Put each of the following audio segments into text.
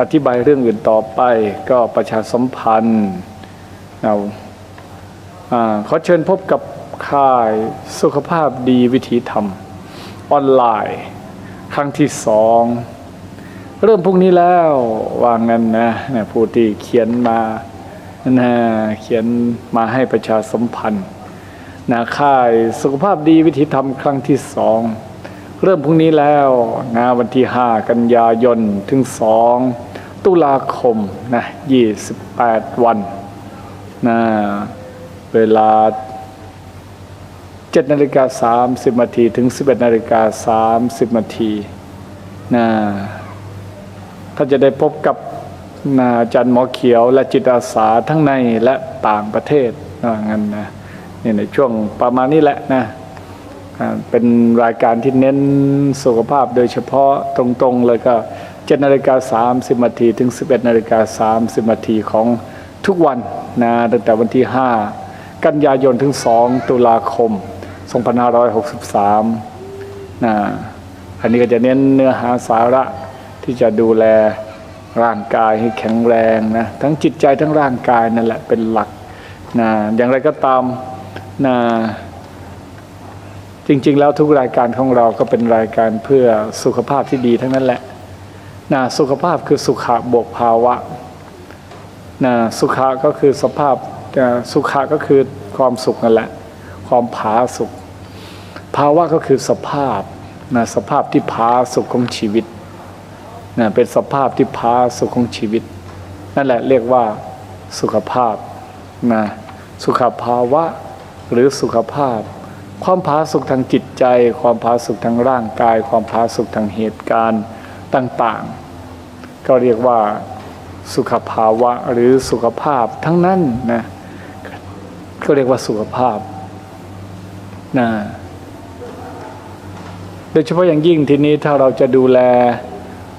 อธิบายเรื่องอื่นต่อไปก็ประชาสัมพันธ์เอาอ่าขอเชิญพบกับค่ายสุขภาพดีวิถีธรรม ออนไลน์ ครั้งที่สองเริ่มพรุ่งนี้แล้วว่างั้นนะเนี่ยผู้ที่เขียนมานะเขียนมาให้ประชาสัมพันธ์นะค่ายสุขภาพดีวิถีธรรมครั้งที่สอง เริ่มพรุ่งนี้แล้วนะวันที่ 5 กันยายนถึง 2 ตุลาคมนะ28 วันนะเวลา 7นาฬิกา30นาทีถึง 11นาฬิกา30นาทีนะท่านจะได้พบกับนะอาจารย์หมอเขียวและจิตอาสาทั้งในและต่างประเทศนะงั้นนะนี่ในช่วงประมาณนี้แหละนะ เป็นรายการที่เน้นสุขภาพโดยเฉพาะตรงๆเลยก็7นาฬิกา30นาทีถึง 11นาฬิกา30นาทีของทุกวันนะตั้งแต่วันที่ 5 กันยายนถึง 2 ตุลาคม 2563นะอันนี้ก็จะเน้นเนื้อหาสาระที่จะดูแลร่างกายให้แข็งแรงนะทั้งจิตใจทั้งร่างกายนั่นแหละเป็นหลักนะอย่างไรก็ตามนะ จริง ๆ แล้วทุกรายการของเราก็เป็นรายการเพื่อสุขภาพที่ดีทั้งนั้นแหละนะสุขภาพคือสุขะบวกภาวะนะสุขะก็คือสภาพนะสุขะก็คือความสุขนั่นแหละ ความผาสุข ภาวะก็คือสภาพนะสภาพที่ผาสุขของชีวิตนะเป็นสภาพที่ผาสุขของชีวิต นั่นแหละเรียกว่าสุขภาพนะสุขภาวะหรือสุขภาพ ความผาสุกทางจิตใจ ความผาสุกทางร่างกาย ความผาสุกทางเหตุการณ์ต่างๆ ก็เรียกว่าสุขภาวะหรือสุขภาพทั้งนั้นนะก็เรียกว่าสุขภาพนะโดยเฉพาะอย่างยิ่งทีนี้ถ้าเราจะดูแล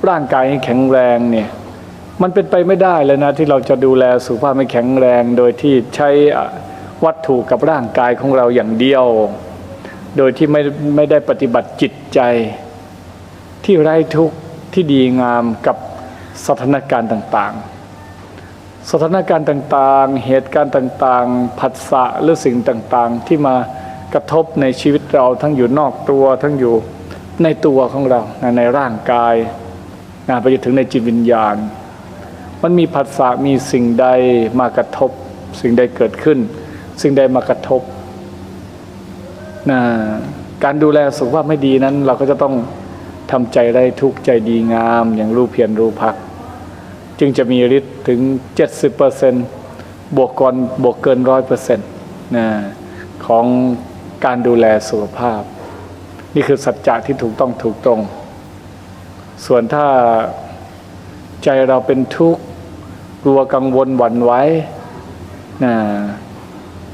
ร่างกายให้แข็งแรงเนี่ยมันเป็นไปไม่ได้เลยนะที่เราจะดูแลสุขภาพให้แข็งแรง โดยที่ใช้วัตถุกับร่างกายของเราอย่างเดียว โดยที่ไม่ไม่ได้ปฏิบัติจิตใจ ที่ไร้ทุกข์ที่ดีงามกับสถานการณ์ต่างๆ สถานการณ์ต่างๆ เหตุการณ์ต่างๆ ผัสสะหรือสิ่งต่างๆ ที่มากระทบในชีวิตเราทั้งอยู่นอกตัวทั้งอยู่ในตัวของเราในร่างกายนะไปจนถึงในจิตวิญญาณ มันมีผัสสะมีสิ่งใดมากระทบ สิ่งใดเกิดขึ้น สิ่งใดมากระทบ การดูแลสุขภาพไม่ดีนั้น เราก็จะต้องทำใจได้ทุกใจดีงาม อย่างรู้เพียรรู้พัก จึงจะมีฤทธิ์ถึง 70%บวกก่อนบวกเกินร้อยเปอร์เซ็นต์นะของการดูแลสุขภาพ นี่คือสัจจะที่ถูกต้องถูกตรง ส่วนถ้าใจเราเป็นทุกข์กลัวกังวลหวั่นไหวนะ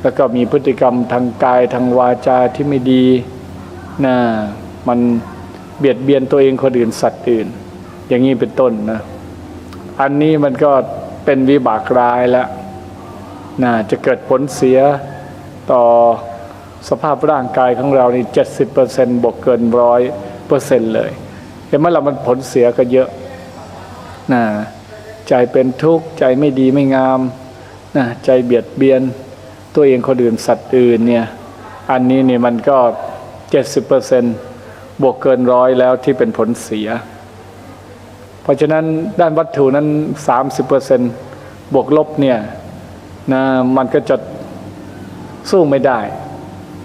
แล้วก็มีพฤติกรรมทางกายทางวาจาที่ไม่ดีนะมันเบียดเบียนตัวเองคนอื่นสัตว์อื่น อย่างนี้เป็นต้นนะ อันนี้มันก็เป็นวิบากร้ายแล้วนะจะเกิดผลเสียต่อสภาพร่างกายของเรานี่เจ็ดสิบเปอร์เซ็นต์บวกเกินร้อยเปอร์เซ็นต์เลยเห็นไหมล่ะมันผลเสียก็เยอะนะใจเป็นทุกข์ใจไม่ดีไม่งามนะใจเบียดเบียน ตัวเองคนอื่นสัตว์อื่นเนี่ยอันนี้เนี่ยมันก็เจ็ดสิบเปอร์เซนต์บวกเกินร้อยแล้วที่เป็นผลเสีย เพราะฉะนั้นด้านวัตถุนั้น 30%บวกลบเนี่ยนะมันก็จะสู้ไม่ได้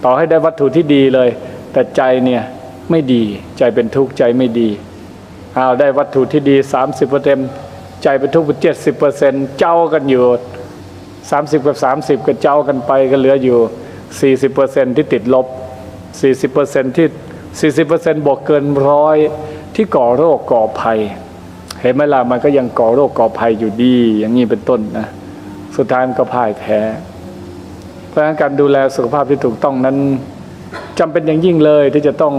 ต่อให้ได้วัตถุที่ดีเลย แต่ใจเนี่ยไม่ดีใจเป็นทุกข์ใจไม่ดีเอาได้วัตถุที่ดี 30%ใจเป็นทุกข์เป็น70%เจ้ากันอยู่ 30 กับ 30 ก็เจ้ากันไปก็เหลืออยู่ 40%ที่ติดลบ 40%ที่ 40%บวกเกินร้อยที่ก่อโรคก่อภัย เห็นไหมล่ะมันก็ยังก่อโรคก่อภัยอยู่ดี อย่างนี้เป็นต้นนะสุดท้ายมันก็พ่ายแพ้ เพราะฉะนั้นการดูแลสุขภาพที่ถูกต้องนั้นจำเป็นอย่างยิ่งเลยที่จะต้อง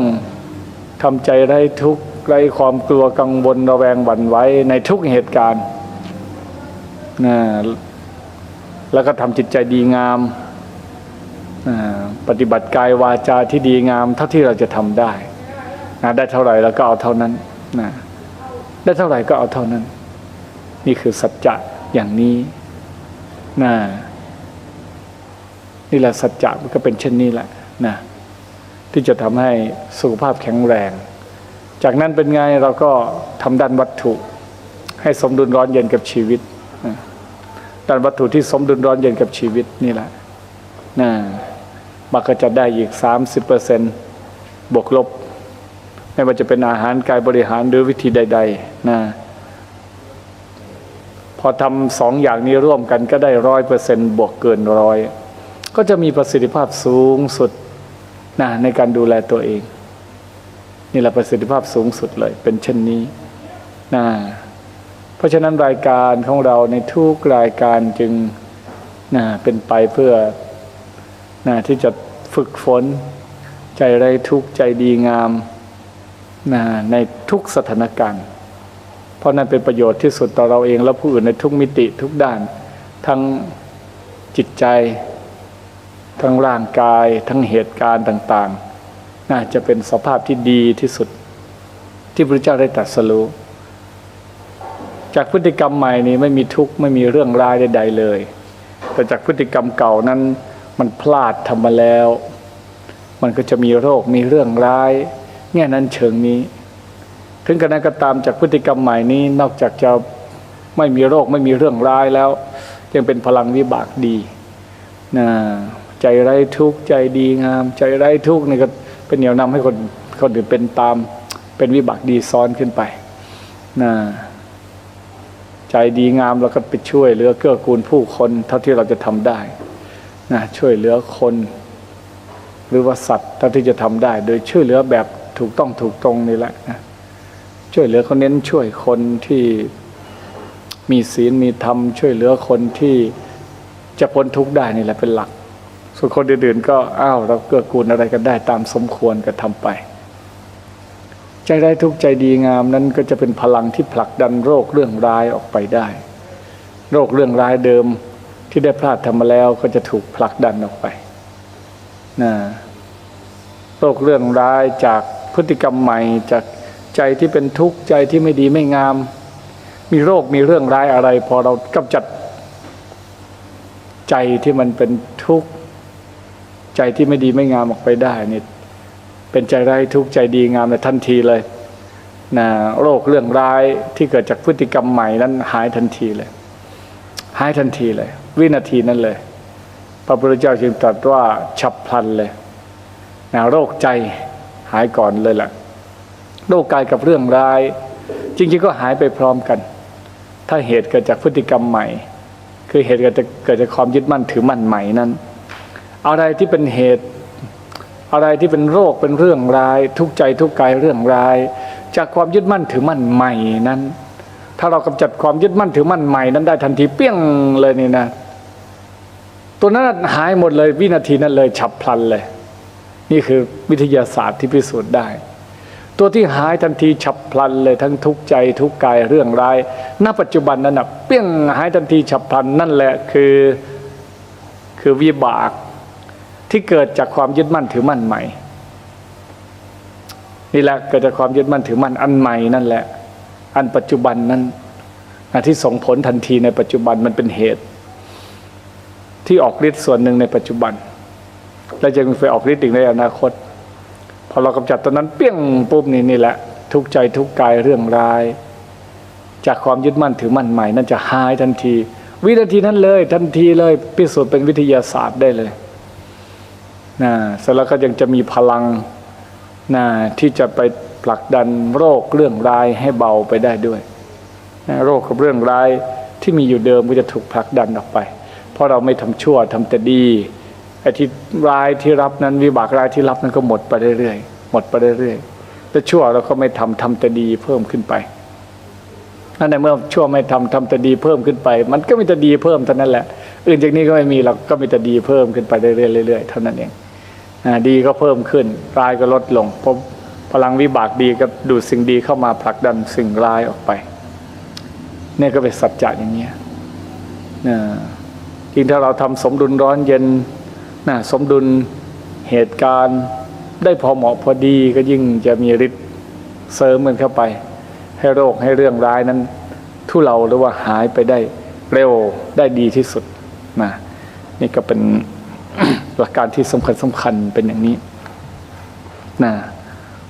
ทำใจไร้ทุกข์ไร้ความกลัวกังวลระแวงหวั่นไหวในทุกเหตุการณ์นะ แล้วก็ทำจิตใจดีงามปฏิบัติกายวาจาที่ดีงาม เท่าที่เราจะทำได้นะได้เท่าไหร่แล้วก็เอาเท่านั้นนะได้เท่าไหร่ก็เอาเท่านั้น นี่คือสัจจะอย่างนี้นะนี่แหละสัจจะมันก็เป็นเช่นนี้แหละนะที่จะทำให้สุขภาพแข็งแรง จากนั้นเป็นไงเราก็ทำด้านวัตถุ ให้สมดุลร้อนเย็นกับชีวิต ด้านวัตถุที่สมดุลร้อนเย็นกับชีวิตนี่แหละนะมันก็จะได้อีก 30%บวกลบ ไม่ว่าจะเป็นอาหารกายบริหารหรือวิธีใด ๆ นะพอทำสองอย่างนี้ร่วมกันก็ได้ร้อยเปอร์เซ็นบวกเกินร้อยก็จะมีประสิทธิภาพสูงสุดนะในการดูแลตัวเอง นี่แหละประสิทธิภาพสูงสุดเลย เป็นเช่นนี้นะ ราะฉะนั้นรายการของเราในทุกรายการจึงนะเป็นไปเพื่อนะที่จะฝึกฝน ใจไร้ทุกข์ใจดีงามนะในทุกสถานการณ์ เพราะนั้นเป็นประโยชน์ที่สุดต่อเราเองและผู้อื่นในทุกมิติทุกด้าน ทั้งจิตใจ ทั้งร่างกาย ทั้งเหตุการณ์ต่างๆน่าจะเป็นสภาพที่ดีที่สุด ที่พระเจ้าได้ตรัสรู้ จากพฤติกรรมใหม่นี้ไม่มีทุกข์ไม่มีเรื่องร้ายใดๆเลย แต่จากพฤติกรรมเก่านั้นมันพลาดทำมาแล้ว มันก็จะมีโรคมีเรื่องร้าย แง่นั้นเชิงนี้ ถึงกระนั้นก็ตามจากพฤติกรรมใหม่นี้นอกจากจะไม่มีโรคไม่มีเรื่องร้ายแล้ว ยังเป็นพลังวิบากดีนะใจไร้ทุกข์ใจดีงาม ใจไร้ทุกข์นี่ก็เป็นเหนี่ยวนำให้คนคนอื่นเป็นตามเป็นวิบากดีซ้อนขึ้นไปนะ ใจดีงามแล้วก็ไปช่วยเหลือเกื้อกูลผู้คน เท่าที่เราจะทำได้นะช่วยเหลือคน หรือว่าสัตว์เท่าที่จะทำได้ โดยช่วยเหลือแบบถูกต้องถูกตรงนี่แหละนะช่วยเหลือเขาเน้นช่วยคนที่มีศีลมีธรรม ช่วยเหลือคนที่จะพ้นทุกข์ได้นี่แหละเป็นหลัก ส่วนคนอื่นๆก็อ้าวเราเกื้อกูลอะไรกันได้ตามสมควรก็ทำไป ใจได้ทุกใจดีงามนั้นก็จะเป็นพลังที่ผลักดันโรคเรื่องร้ายออกไปได้ โรคเรื่องร้ายเดิมที่ได้พลาดทำมาแล้วก็จะถูกผลักดันออกไปนะโรคเรื่องร้ายจากพฤติกรรมใหม่จากใจที่เป็นทุกข์ใจที่ไม่ดีไม่งาม มีโรคมีเรื่องร้ายอะไร พอเรากำจัด ใจที่มันเป็นทุกข์ใจที่ไม่ดีไม่งามออกไปได้เนี่ย เป็นใจร้ายทุกข์ใจดีงามในทันทีเลยนะโรคเรื่องร้ายที่เกิดจากพฤติกรรมใหม่นั้นหายทันทีเลย หายทันทีเลย วินาทีนั้นเลย พระพุทธเจ้าจึงตรัสว่าฉับพลันเลยนะโรคใจหายก่อนเลยล่ะโรคกายกับเรื่องร้าย จริงๆก็หายไปพร้อมกัน ถ้าเหตุเกิดจากพฤติกรรมใหม่ คือเหตุเกิดจากเกิดจากความยึดมั่นถือมั่นใหม่นั้น อะไรที่เป็นเหตุ อะไรที่เป็นโรคเป็นเรื่องร้าย ทุกใจทุกกายเรื่องร้าย จากความยึดมั่นถือมั่นใหม่นั้น ถ้าเรากำจัดความยึดมั่นถือมั่นใหม่นั้นได้ทันทีเปี้ยงเลยนี่นะตัวนั้นหายหมดเลยวินาทีนั้นเลยฉับพลันเลย นี่คือวิทยาศาสตร์ที่พิสูจน์ได้ ตัวที่หายทันทีฉับพลันเลยทั้งทุกใจทุกกายเรื่องร้ายณปัจจุบันนั้นนะเปี้ยงหายทันทีฉับพลันนั่นแหละคือคือวิบาก ที่เกิดจากความยึดมั่นถือมั่นใหม่ นี่แหละเกิดจากความยึดมั่นถือมั่นอันใหม่นั่นแหละ อันปัจจุบันนั้นที่ส่งผลทันทีในปัจจุบันมันเป็นเหตุ ที่ออกฤทธิ์ส่วนหนึ่งในปัจจุบัน และจะมีไปออกฤทธิ์อีกในอนาคตพอเรากำจัดตัวนั้นเปี้ยงปุ๊บนี่นี่แหละ ทุกใจทุกกายเรื่องร้าย จากความยึดมั่นถือมั่นใหม่นั่นจะหายทันที วินาทีนั้นเลย ทันทีเลยพิสูจน์เป็นวิทยาศาสตร์ได้เลย นะเสร็จแล้วก็ยังจะมีพลังนะที่จะไปผลักดันโรคเรื่องร้ายให้เบาไปได้ด้วยนะโรคกับเรื่องร้ายที่มีอยู่เดิมก็จะถูกผลักดันออกไป เพราะเราไม่ทำชั่วทำแต่ดีไอ้ที่ร้ายที่รับนั้นวิบากร้ายที่รับนั้นก็หมดไปเรื่อยๆหมดไปเรื่อยๆแต่ชั่วเราก็ไม่ทำทำแต่ดีเพิ่มขึ้นไปนั่นในเมื่อชั่วไม่ทำทำแต่ดีเพิ่มขึ้นไป มันก็มีแต่ดีเพิ่มเท่านั้นแหละ อื่นจากนี้ก็ไม่มีเราก็มีแต่ดีเพิ่มขึ้นไปเรื่อยๆเรื่อยๆเท่านั้นเอง ดีก็เพิ่มขึ้นร้ายก็ลดลงเพราะพลังวิบากดีก็ดูดสิ่งดีเข้ามาผลักดันสิ่งร้ายออกไปนี่ก็เป็นสัจจะอย่างนี้นะจริงถ้าเราทำสมดุลร้อนเย็นนะสมดุลเหตุการณ์ได้พอเหมาะพอดีก็ยิ่งจะมีฤทธิ์เสริมมันเข้าไป ให้โรคให้เรื่องร้ายนั้น ทุเลาหรือว่าหายไปได้เร็วได้ดีที่สุดนะนี่ก็เป็น หลักการที่สำคัญสำคัญเป็นอย่างนี้นะ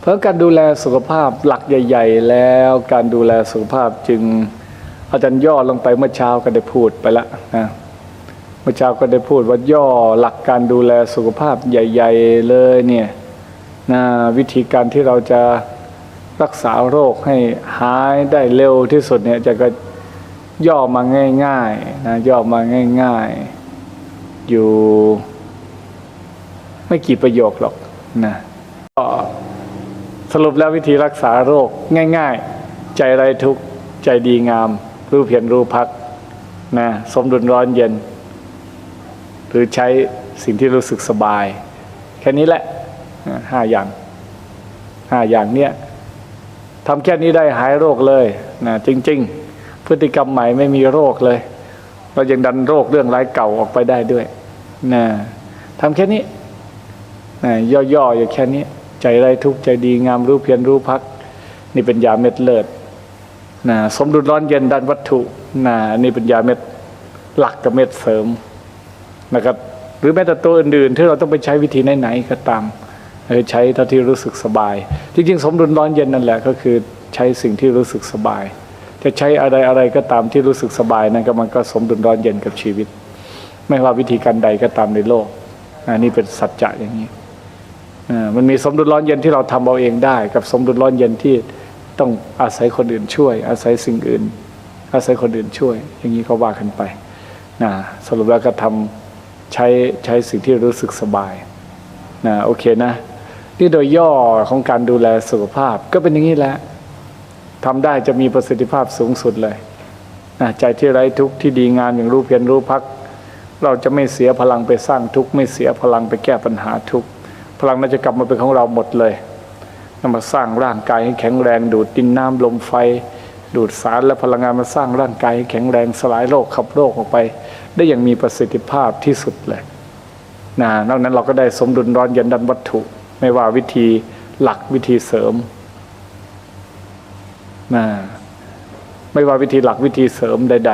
เพราะการดูแลสุขภาพหลักใหญ่ ๆ แล้วการดูแลสุขภาพจึงอาจารย์ย่อลงไปเมื่อเช้าก็ได้พูดไปแล้วนะเมื่อเช้าก็ได้พูดว่าย่อหลักการดูแลสุขภาพใหญ่ ๆ เลยเนี่ยนะวิธีการที่เราจะรักษาโรคให้หายได้เร็วที่สุดเนี่ยจะก็ย่อมาง่ายๆนะย่อมาง่าย ๆ อยู่ ไม่กี่ประโยคหรอกนะก็สรุปแล้ววิธีรักษาโรคง่าย ๆ ใจไรทุกข์ใจดีงาม รู้เพียรรู้พักนะสมดุลร้อนเย็น หรือใช้สิ่งที่รู้สึกสบาย แค่นี้แหละห้าอย่างห้าอย่างเนี้ยทำแค่นี้ได้หายโรคเลยนะจริง ๆ พฤติกรรมใหม่ไม่มีโรคเลย เรายังดันโรคเรื่องร้ายเก่าออกไปได้ด้วยนะทำแค่นี้ ย่อๆอยู่แค่นี้ ใจไรทุกข์ใจดีงามรู้เพียรรู้พัก นี่เป็นยาเม็ดเลิศนะสมดุลร้อนเย็นด้านวัตถุนะนี่เป็นยาเม็ดหลักกับเม็ดเสริมนะครับหรือแม้แต่ตัวอื่นๆที่เราต้องไปใช้วิธีไหนๆก็ตามเออใช้เท่าที่รู้สึกสบาย จริงๆ สมดุลร้อนเย็นนั่นแหละก็คือใช้สิ่งที่รู้สึกสบาย จะใช้อะไรอะไรก็ตามที่รู้สึกสบายนั่นก็มันก็สมดุลร้อนเย็นกับชีวิต ไม่ว่าวิธีการใดก็ตามในโลกอันนี้เป็นสัจจะอย่างนี้ มันมีสมดุลร้อนเย็นที่เราทำเอาเองได้ กับสมดุลร้อนเย็นที่ต้องอาศัยคนอื่นช่วย อาศัยสิ่งอื่น อาศัยคนอื่นช่วย อย่างนี้เขาว่ากันไปนะสรุปแล้วก็ทำใช้ใช้สิ่งที่รู้สึกสบายนะโอเคนะ นี่โดยย่อของการดูแลสุขภาพก็เป็นอย่างนี้แหละทำได้จะมีประสิทธิภาพสูงสุดเลยนะใจที่ไร้ทุกข์ที่ดีงามอย่างรู้เพียรรู้พัก เราจะไม่เสียพลังไปสร้างทุกข์ไม่เสียพลังไปแก้ปัญหาทุกข์ พลังน่าจะกลับมาเป็นของเราหมดเลยนำมาสร้างร่างกายให้แข็งแรง ดูดดินน้ำลมไฟ ดูดสารและพลังงานมาสร้างร่างกายให้แข็งแรงสลายโรคขับโรคออกไป ได้อย่างมีประสิทธิภาพที่สุดเลยนะนอกนั้นเราก็ได้สมดุลร้อนเย็นดันวัตถุ ไม่ว่าวิธีหลักวิธีเสริมนะไม่ว่าวิธีหลักวิธีเสริมใด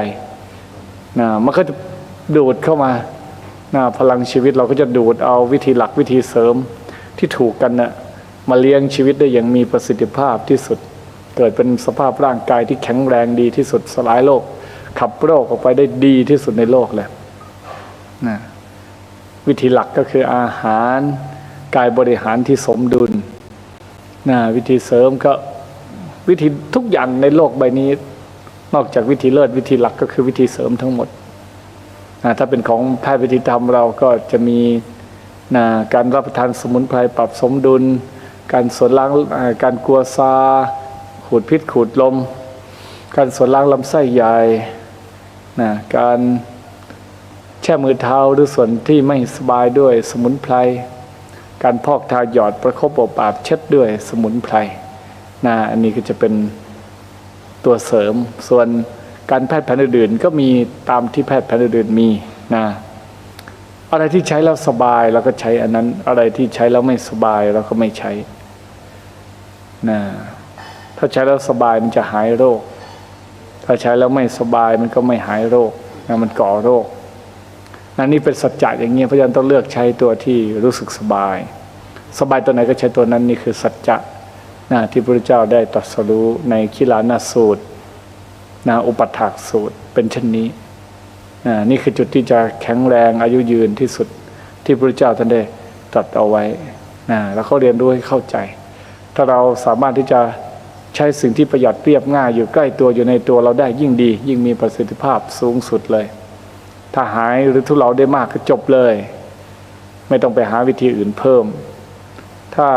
ๆนะมันก็จะดูดเข้ามา นะพลังชีวิตเราก็จะดูดเอาวิธีหลักวิธีเสริมที่ถูกกันนะ่ะมาเลี้ยงชีวิตได้อย่างมีประสิทธิภาพที่สุด เกิดเป็นสภาพร่างกายที่แข็งแรงดีที่สุดสลายโรคขับโรคออกไปได้ดีที่สุดในโลกเลยนะวิธีหลักก็คืออาหารกายบริหารที่สมดุลนะวิธีเสริมก็วิธีทุกอย่างในโลกใบนี้ นอกจากวิธีเลิศวิธีหลักก็คือวิธีเสริมทั้งหมด ถ้าเป็นของแพทย์วิธีธรรมเราก็จะมีนะการรับประทานสมุนไพรปรับสมดุล การสวนล้างการกลัวซาขูดพิษขูดลม การสวนล้างลำไส้ใหญ่นะการแช่มือเท้าหรือส่วนที่ไม่สบายด้วยสมุนไพร การพอกทาหยอดประคบอบอาบเช็ดด้วยสมุนไพรนะอันนี้ก็จะเป็นตัวเสริมส่วน การแพทย์แผนอื่นก็มีตามที่แพทย์แผนอื่นมีนะอะไรที่ใช้แล้วสบายเราก็ใช้อันนั้น อะไรที่ใช้แล้วไม่สบายเราก็ไม่ใช้นะถ้าใช้แล้วสบายมันจะหายโรค ถ้าใช้แล้วไม่สบายมันก็ไม่หายโรคนะมันก่อโรคนั่นนี่เป็นสัจจะอย่างเงี้ยเพราะฉะนั้นต้องเลือกใช้ตัวที่รู้สึกสบาย สบายตัวไหนก็ใช้ตัวนั้นนี่คือสัจจะนะที่พระพุทธเจ้าได้ตรัสรู้ในคิลานาสูตร นะอุปถากสูตรเป็นเช่นนี้นะนี่คือจุดที่จะแข็งแรงอายุยืนที่สุดที่พระเจ้าท่านได้ตรัสเอาไว้นะแล้วเขาเรียนรู้ให้เข้าใจ ถ้าเราสามารถที่จะใช้สิ่งที่ประหยัดเรียบง่ายอยู่ใกล้ตัวอยู่ในตัวเราได้ยิ่งดี ยิ่งมีประสิทธิภาพสูงสุดเลย ถ้าหายหรือทุเลาได้มากก็จบเลย ไม่ต้องไปหาวิธีอื่นเพิ่ม ถ้า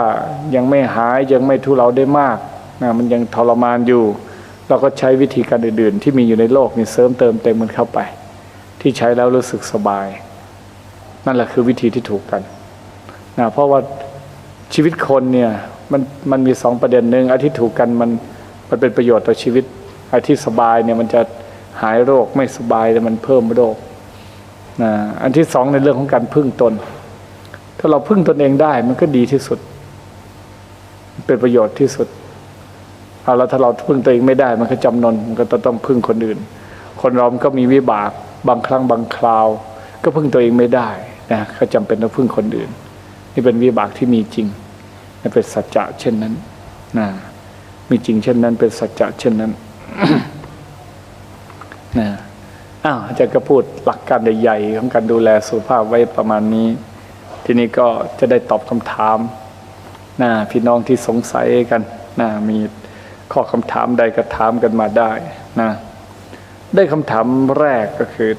ยังไม่หายยังไม่ทุเลาได้มากนะมันยังทรมานอยู่ เราก็ใช้วิธีการอื่นๆ ที่มีอยู่ในโลกนี่เสริมเติมเต็มมันเข้าไป ที่ใช้แล้วรู้สึกสบาย นั่นแหละคือวิธีที่ถูกกันนะเพราะว่าชีวิตคนเนี่ยมันมันมีสองประเด็นหนึ่งอันที่ถูกกันมันมันเป็นประโยชน์ต่อชีวิตอันที่สบายเนี่ยมันจะหายโรคไม่สบายแต่มันเพิ่มโรคนะอันที่สองในเรื่องของการพึ่งตน ถ้าเราพึ่งตนเองได้มันก็ดีที่สุด เป็นประโยชน์ที่สุด เอาแล้วถ้าเราพึ่งตัวเองไม่ได้มันก็จำนนมันก็ต้องพึ่งคนอื่น คนเราก็มีวิบากบางครั้งบางคราว ก็พึ่งตัวเองไม่ได้นะก็จำเป็นต้องพึ่งคนอื่น นี่เป็นวิบากที่มีจริงนี่เป็นสัจจะเช่นนั้นนะมีจริงเช่นนั้น เป็นสัจจะเช่นนั้นนะอ้าวอาจารย์ก็พูดหลักการใหญ่ๆของการดูแลสุขภาพไว้ประมาณนี้ ทีนี้ก็จะได้ตอบคำถามนะพี่น้องที่สงสัยกันนะมี ข้อคำถามใดก็ถามกันมาได้นะ ได้คำถามแรกก็คือ